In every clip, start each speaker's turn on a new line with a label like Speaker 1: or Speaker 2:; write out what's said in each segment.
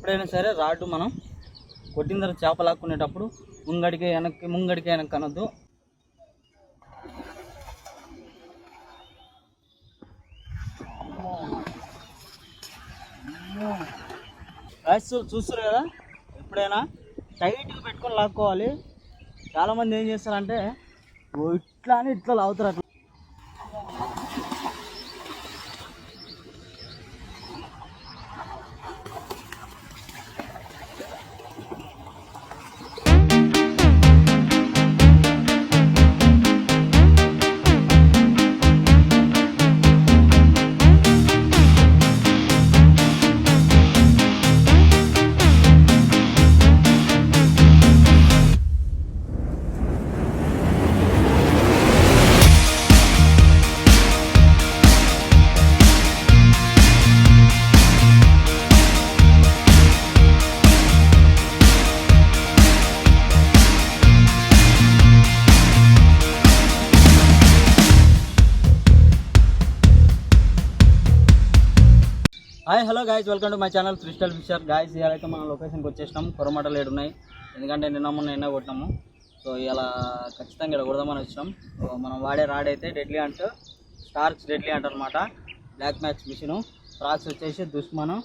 Speaker 1: ఎప్పుడైనా సరే రాడ్డు మనం కొట్టిన తర్వాత చేప లాక్కునేటప్పుడు ముంగడికి వెనక్కి ముంగడికి వెనక్కి అనొద్దు. చూస్తారు కదా? ఎప్పుడైనా టైట్గా పెట్టుకొని లాక్కోవాలి. చాలామంది ఏం చేస్తారంటే ఇట్లా అని ఇట్లా లాగుతారు అట్లా. Hi hello guys welcome to my channel crystal fisher guys ఇలాగైతే మనం లొకేషన్కి వచ్చేసినాం. కొరమటలు ఏడు ఉన్నాయి ఎందుకంటే నిన్న మొన్న ఎన్న కొట్టినాము. సో ఇలా ఖచ్చితంగా ఇక్కడ కొడదామని వచ్చినాం సో మనం వాడే రాడ్ అయితే డెడ్లీ అంట్ స్టార్క్స్ డెడ్లీ అంట అనమాట బ్లాక్ మ్యాక్స్ మిషను ఫ్రాక్స్ వచ్చేసి దుష్మను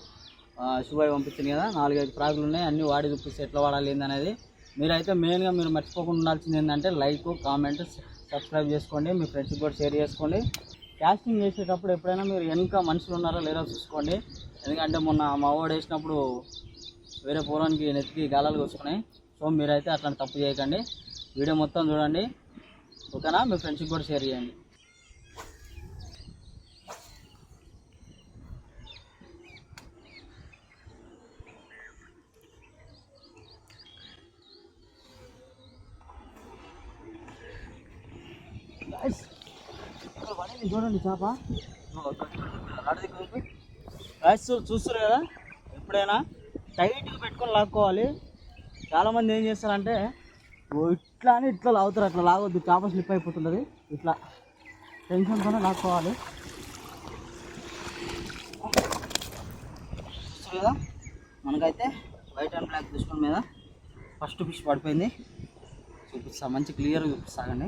Speaker 1: శుభాయ్ పంపించింది కదా. నాలుగైదు ఫ్రాక్లు ఉన్నాయి. అన్నీ వాడి చూపిస్తే ఎట్లా వాడాలి ఏందనేది మీరైతే మెయిన్గా మీరు మర్చిపోకుండా ఉండాల్సింది ఏంటంటే లైక్ కామెంట్ సబ్స్క్రైబ్ చేసుకోండి. మీ ఫ్రెండ్స్కి కూడా షేర్ చేసుకోండి. క్యాస్టింగ్ చేసేటప్పుడు ఎప్పుడైనా మీరు వెనుక మనుషులు ఉన్నారో లేదో చూసుకోండి. ఎందుకంటే మొన్న మా వాడు వేసినప్పుడు వేరే పూర్వానికి నెత్తికి గాలాలు వస్తున్నాయి సో మీరైతే అట్లాంటి తప్పు చేయకండి. వీడియో మొత్తం చూడండి. ఓకేనా? మీ ఫ్రెండ్స్కి కూడా షేర్ చేయండి. Nice. చూడండి చేప. రైస్ చూస్తారు కదా? ఎప్పుడైనా టైట్గా పెట్టుకొని లాక్కోవాలి. చాలామంది ఏం చేస్తారంటే ఓ ఇట్లా అని ఇట్లా లాగుతారు అట్లా లాగొద్దు చేప స్లిప్ అయిపోతుంటుంది. ఇట్లా టెన్షన్తోనే లాక్కోవాలి. చూస్తారు కదా? మనకైతే వైట్ అండ్ బ్లాక్ దుష్మన్ మీద ఫస్ట్ ఫిష్ పడిపోయింది. చూపిస్తా మంచి క్లియర్గా చూపిస్తాగండి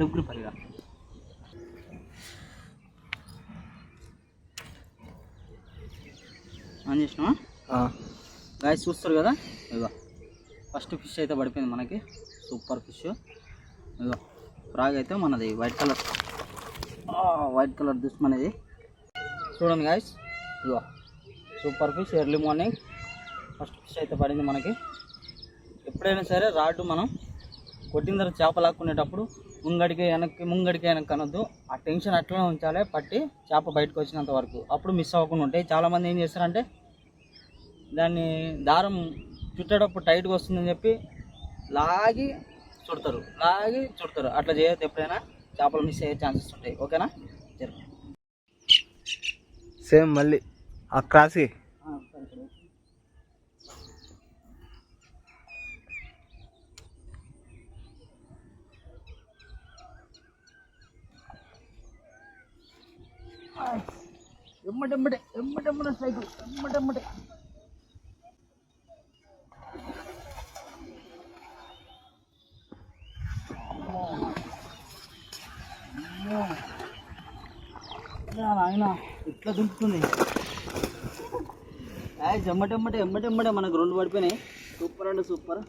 Speaker 1: లుగ్గురు పరిగా ఆన్ చేసినావా? గాయస్ చూస్తారు కదా? ఇదిగో. ఫస్ట్ ఫిష్ అయితే పడిపోయింది మనకి. సూపర్ ఫిష్ ఇదిగో. ఫ్రాగ్ అయితే మనది. వైట్ కలర్ వైట్ కలర్ దుష్మన్ ఇది చూడండి గాయస్ ఇదిగో. Super fish early morning first fish అయితే పడింది మనకి. ఎప్పుడైనా సరే రాడ్డు మనం కొట్టిన తర్వాత చేప లాక్కునేటప్పుడు ముంగడికి వెనక్కి ముంగడికి వెనక్కి అనొద్దు. ఆ టెన్షన్ అట్లనే ఉంచాలి. పట్టి చేప బయటకు వచ్చినంత వరకు. అప్పుడు మిస్ అవ్వకుండా ఉంటాయి. చాలామంది ఏం చేస్తారంటే దాన్ని దారం చుట్టేటప్పుడు టైట్గా వస్తుందని చెప్పి లాగి చుడతారు. లాగి చుడతారు. అట్లా చేయొద్దు ఎప్పుడైనా. చేపలు మిస్ అయ్యే ఛాన్సెస్ ఉంటాయి. ఓకేనా? సరే
Speaker 2: సేమ్ మళ్ళీ ఆ క్రాసి.
Speaker 1: ఎమ్మటెమ్మటే ఎమ్మటెమ్మటే స్ట్రైక్ ఎమ్మటెమ్మటే. ఆయన. ఇట్లా దుంకుతుంది. యాజ్ ఎమ్మటెమ్మటే ఎమ్మటెమ్మటే మనకు రెండు పడిపోయినాయి. సూపర్ అంటే సూపర్.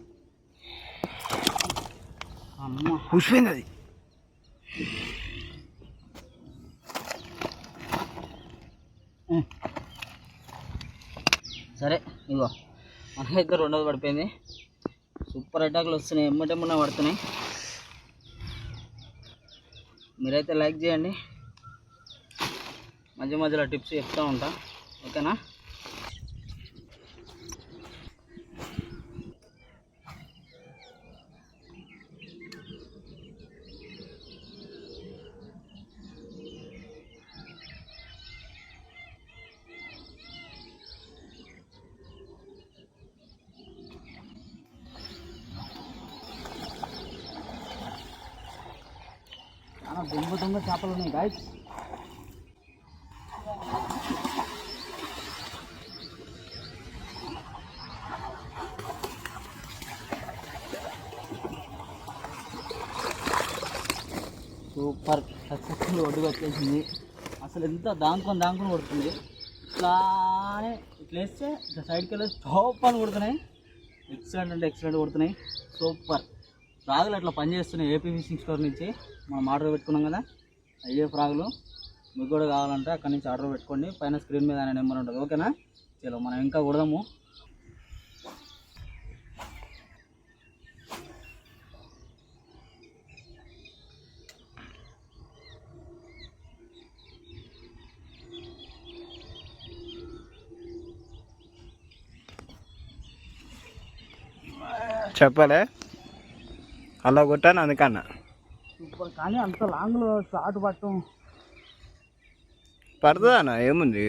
Speaker 1: అమ్మ.
Speaker 2: పుష్పోయింది అది.
Speaker 1: సరే ఇగో మనకైతే రెండోది పడిపోయింది. సూపర్ అటాక్లు వస్తున్నాయి ఎమ్మటెమ్మటే పడుతున్నాయి. మీరైతే లైక్ చేయండి. మధ్య మధ్యలో టిప్స్ చెప్తూ ఉంటా. ఓకేనా? దొంగ దొంగ చేపలు ఉన్నాయి గాయస్ సూపర్. సక్సెస్ఫుల్ ఒడ్డుకు వచ్చేసింది అసలు ఎంత దాంకొని దాంకొని కొడుతుంది. ఇట్లానే ఇట్లా వేస్తే ఇట్లా సైడ్కి వెళ్ళి సూపర్ అని కొడుతున్నాయి. ఎక్సలెంట్ అంటే ఎక్సలెంట్ కొడుతున్నాయి. సూపర్. ఫ్రాగులు అట్లా పనిచేస్తున్నాయి ఏపీ ఫిషింగ్ స్టోర్ నుంచి. మనం ఆర్డర్ పెట్టుకున్నాం కదా. అయ్యే ఫ్రాగులు. మీకు కూడా కావాలంటే అక్కడి నుంచి ఆర్డర్ పెట్టుకోండి. పైన స్క్రీన్ మీద అనే నెంబర్ ఉంటుంది. ఓకేనా? చలో మనం ఇంకా కొడదాము.
Speaker 2: చెప్పలే. అలా కొట్టాను అందుకన్నా.
Speaker 1: కానీ అంత లాంగ్లో షార్ట్ పట్టం
Speaker 2: పడుతుందన్న ఏముంది?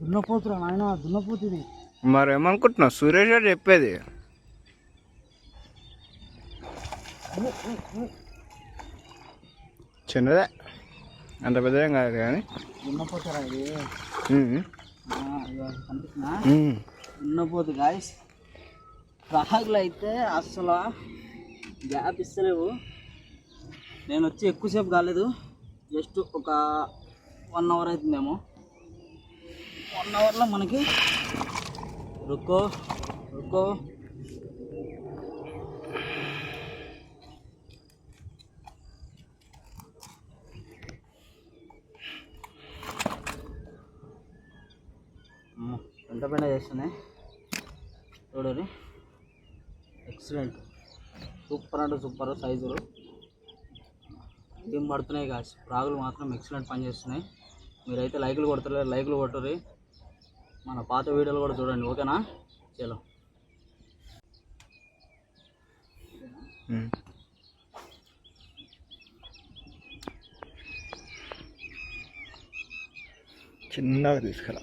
Speaker 1: దున్నపోతురా నాయన దున్నపోతు ఇది
Speaker 2: మరి ఏమనుకుంటున్నావు సురేష్ గారు చెప్పేది. చిన్నదే. అంత పెద్దదేం కాదు కానీ.
Speaker 1: దున్నపోతురా ఇది?
Speaker 2: ఉమ్.
Speaker 1: దున్నపోతు గాయస్ ఫ్రాగులు అయితే అసలు గ్యాప్ ఇస్తలేవు. నేను వచ్చి ఎక్కువసేపు కాలేదు. జస్ట్ ఒక వన్ అవర్ అవుతుందేమో వన్ అవర్లో మనకి రుకో రుకో. ఎంత పెంట పెంట చేస్తున్నాయి చూడరు ఎక్సలెంట్ సూపర్ అంటే సూపర్ సైజులు ఏం పడుతున్నాయి కాదు రాగులు మాత్రం ఎక్సలెంట్ పని చేస్తున్నాయి. మీరైతే లైకులు కొడతలేరు లైకులు కొట్టరు. మన పాత వీడియోలు కూడా చూడండి ఓకేనా చలో
Speaker 2: hmm. చిన్నగా తీసుకురా.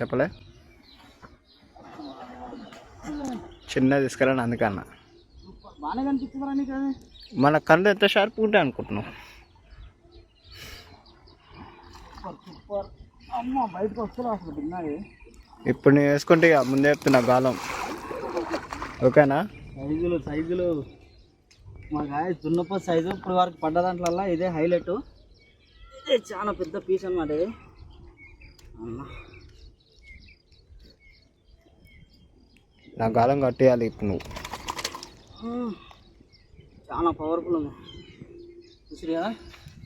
Speaker 2: చెప్పలే. చిన్నగా తీసుకురా అందుకన్నా. మన కళ్ళు ఎంత షార్ప్గా ఉంటాయి అనుకుంటున్నావు.
Speaker 1: Super super. అమ్మ బయటకు వస్తున్నా అసలు తిన్నది
Speaker 2: ఇప్పుడు నేను వేసుకుంటే ఇక ముందే చెప్తున్నా గాలం ఓకేనా?
Speaker 1: సైజులు సైజులు. మా గాయ దున్నపో సైజు ఇప్పుడు వరకు పడ్డ దాంట్లో ఇదే హైలైట్. ఇదే చాలా పెద్ద పీస్ అన్నమాట ఇది. అమ్మ.
Speaker 2: నా గాలం కట్టేయాలి ఇప్పుడు నువ్వు.
Speaker 1: చాలా పవర్ఫుల్ ఉంది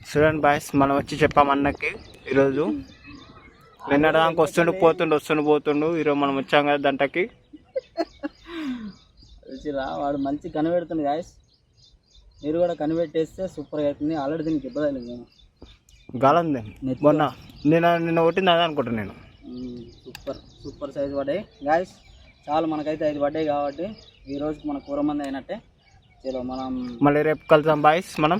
Speaker 2: చూడండి బాయ్స్ మనం వచ్చి చెప్పాం అన్నకి ఈరోజు. నిన్నడానికి వస్తుండు పోతుండు వస్తుండు పోతుండు. ఈరోజు మనం వచ్చాం కదా దంటకి.
Speaker 1: చూసిరా వాడు మంచి కనిపెడుతుంది గాయస్ మీరు కూడా కనిపెట్టేస్తే సూపర్గా అవుతుంది. ఆల్రెడీ దీనికి ఇబ్బంది నేను
Speaker 2: గాలం ది. మొన్న నిన్న నిన్న కొట్టింది అదే అనుకుంటా నేను.
Speaker 1: సూపర్ సూపర్ సైజ్ పడ్డాయి గాయస్ చాలు మనకైతే ఐదు పడ్డాయి కాబట్టి ఈ రోజుకి మన కూర మంది అయినట్టే. చలో మనం
Speaker 2: మళ్ళీ రేపు కలుద్దాం బాయ్స్ మనం.